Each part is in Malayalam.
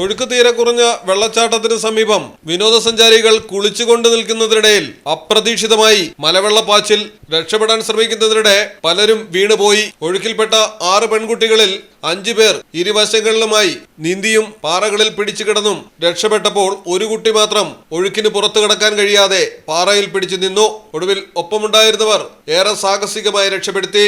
ഒഴുക്ക് തീരെ കുറഞ്ഞ വെള്ളച്ചാട്ടത്തിന് സമീപം വിനോദസഞ്ചാരികൾ കുളിച്ചുകൊണ്ട് നിൽക്കുന്നതിനിടയിൽ അപ്രതീക്ഷിതമായി മലവെള്ളപ്പാച്ചിൽ രക്ഷപ്പെടാൻ ശ്രമിക്കുന്നതിനിടെ പലരും വീണുപോയി. ഒഴുക്കിൽപ്പെട്ട ആറ് പെൺകുട്ടികളിൽ അഞ്ചു പേർ ഇരുവശങ്ങളിലുമായി നീന്തിയും പാറകളിൽ പിടിച്ചു കിടന്നും രക്ഷപ്പെട്ടപ്പോൾ ഒരു കുട്ടി മാത്രം ഒഴുക്കിന് പുറത്തു കടക്കാൻ കഴിയാതെ പാറയിൽ പിടിച്ചു നിന്നു. ഒടുവിൽ ഒപ്പമുണ്ടായിരുന്നവർ ഏറെ സാഹസികമായി രക്ഷപ്പെടുത്തി.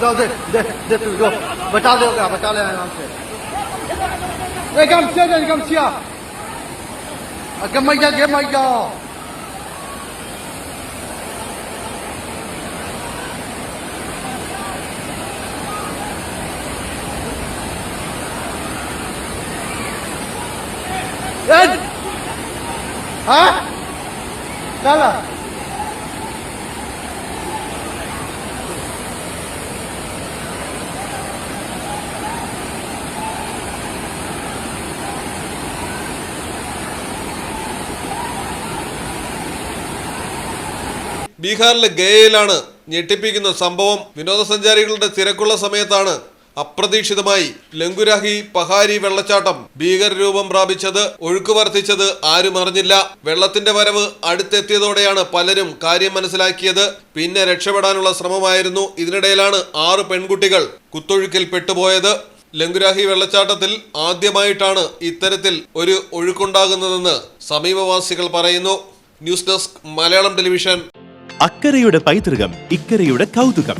जाओ दे दे दे तू go बचा ले होगा बचा ले आराम से ए गमछा दे गमछा गमैया गमैया Ha? Salah. ബീഹാറിലെ ഗയയിലാണ് ഞെട്ടിപ്പിക്കുന്ന സംഭവം വിനോദസഞ്ചാരികളുടെ തിരക്കുള്ള സമയത്താണ് അപ്രതീക്ഷിതമായി ലങ്കുരാഹി പഹാരി വെള്ളച്ചാട്ടം ഭീകരരൂപം പ്രാപിച്ചത് ഒഴുക്ക് വർദ്ധിച്ചത് ആരും അറിഞ്ഞില്ല. വെള്ളത്തിന്റെ വരവ് അടുത്തെത്തിയതോടെയാണ് പലരും കാര്യം മനസ്സിലാക്കിയത്. പിന്നെ രക്ഷപ്പെടാനുള്ള ശ്രമമായിരുന്നു. ഇതിനിടയിലാണ് ആറ് പെൺകുട്ടികൾ കുത്തൊഴുക്കിൽ പെട്ടുപോയത്. ലങ്കുരാഹി വെള്ളച്ചാട്ടത്തിൽ ആദ്യമായിട്ടാണ് ഇത്തരത്തിൽ ഒരു ഒഴുക്കുണ്ടാകുന്നതെന്ന് സമീപവാസികൾ പറയുന്നു. News desk Malayalam television. അക്കരയുടെ പൈതൃകം ഇക്കരയുടെ കൗതുകം.